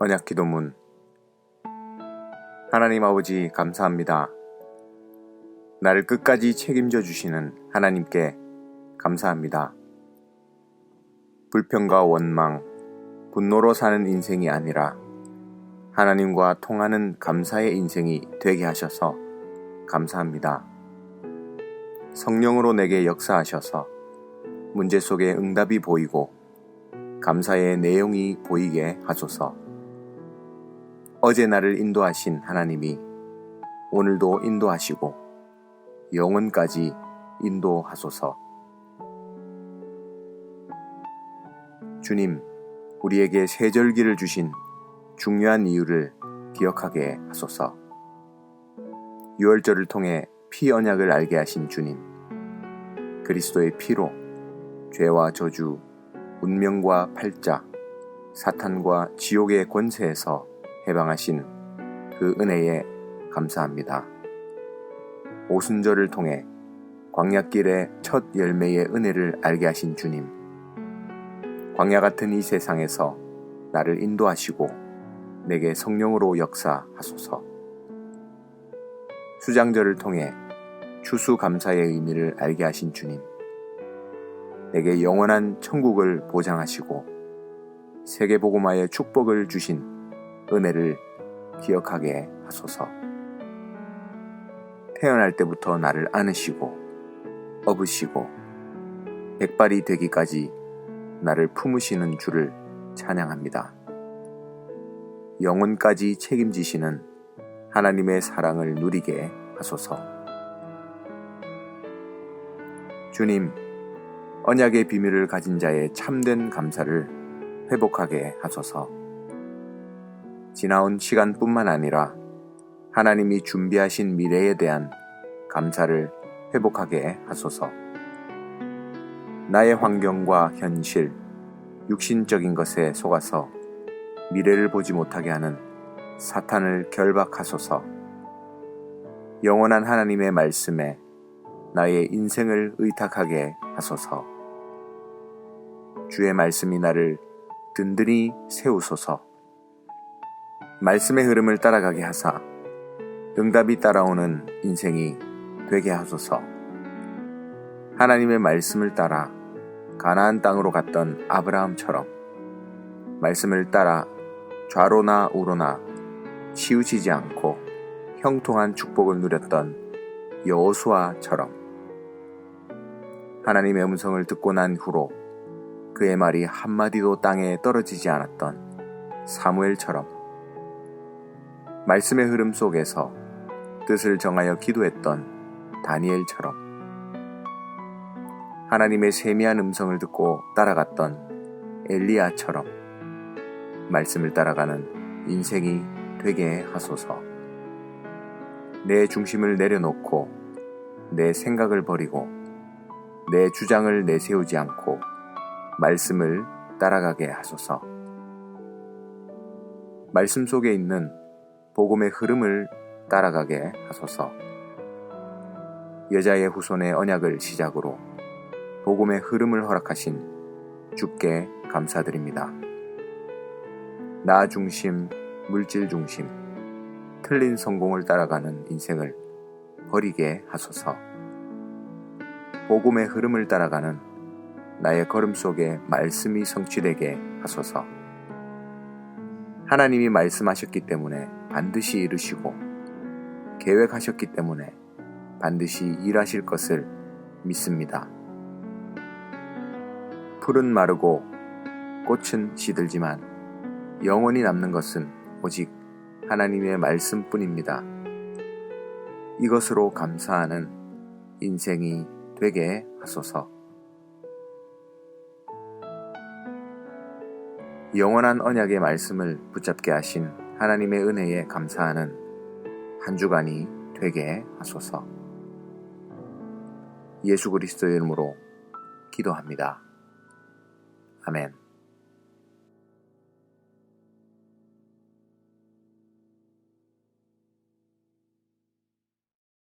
언약 기도문 하나님 아버지 감사합니다. 나를 끝까지 책임져 주시는 하나님께 감사합니다. 불평과 원망, 분노로 사는 인생이 아니라 하나님과 통하는 감사의 인생이 되게 하셔서 감사합니다. 성령으로 내게 역사하셔서 문제 속에 응답이 보이고 감사의 내용이 보이게 하소서. 어제 나를 인도하신 하나님이 오늘도 인도하시고 영원까지 인도하소서. 주님, 우리에게 세절기를 주신 중요한 이유를 기억하게 하소서. 유월절을 통해 피 언약을 알게 하신 주님, 그리스도의 피로 죄와 저주, 운명과 팔자, 사탄과 지옥의 권세에서 해방하신 그 은혜에 감사합니다. 오순절을 통해 광야길의 첫 열매의 은혜를 알게 하신 주님, 광야 같은 이 세상에서 나를 인도하시고 내게 성령으로 역사하소서. 수장절을 통해 추수 감사의 의미를 알게 하신 주님, 내게 영원한 천국을 보장하시고 세계복음화의 축복을 주신 은혜를 기억하게 하소서. 태어날 때부터 나를 안으시고 업으시고 백발이 되기까지 나를 품으시는 주를 찬양합니다. 영혼까지 책임지시는 하나님의 사랑을 누리게 하소서. 주님, 언약의 비밀을 가진 자의 참된 감사를 회복하게 하소서. 지나온 시간뿐만 아니라 하나님이 준비하신 미래에 대한 감사를 회복하게 하소서. 나의 환경과 현실, 육신적인 것에 속아서 미래를 보지 못하게 하는 사탄을 결박하소서. 영원한 하나님의 말씀에 나의 인생을 의탁하게 하소서. 주의 말씀이 나를 든든히 세우소서. 말씀의 흐름을 따라가게 하사 응답이 따라오는 인생이 되게 하소서. 하나님의 말씀을 따라 가나안 땅으로 갔던 아브라함처럼 말씀을 따라 좌로나 우로나 치우치지 않고 형통한 축복을 누렸던 여호수아처럼 하나님의 음성을 듣고 난 후로 그의 말이 한마디도 땅에 떨어지지 않았던 사무엘처럼 말씀의 흐름 속에서 뜻을 정하여 기도했던 다니엘처럼 하나님의 세미한 음성을 듣고 따라갔던 엘리야처럼 말씀을 따라가는 인생이 되게 하소서. 내 중심을 내려놓고 내 생각을 버리고 내 주장을 내세우지 않고 말씀을 따라가게 하소서. 말씀 속에 있는 복음의 흐름을 따라가게 하소서. 여자의 후손의 언약을 시작으로 복음의 흐름을 허락하신 주께 감사드립니다. 나 중심, 물질 중심, 틀린 성공을 따라가는 인생을 버리게 하소서. 복음의 흐름을 따라가는 나의 걸음 속에 말씀이 성취되게 하소서. 하나님이 말씀하셨기 때문에 반드시 이루시고 계획하셨기 때문에 반드시 일하실 것을 믿습니다. 풀은 마르고 꽃은 시들지만 영원히 남는 것은 오직 하나님의 말씀뿐입니다. 이것으로 감사하는 인생이 되게 하소서. 영원한 언약의 말씀을 붙잡게 하신 하나님의 은혜에 감사하는 한 주간이 되게 하소서. 예수 그리스도의 이름으로 기도합니다. 아멘.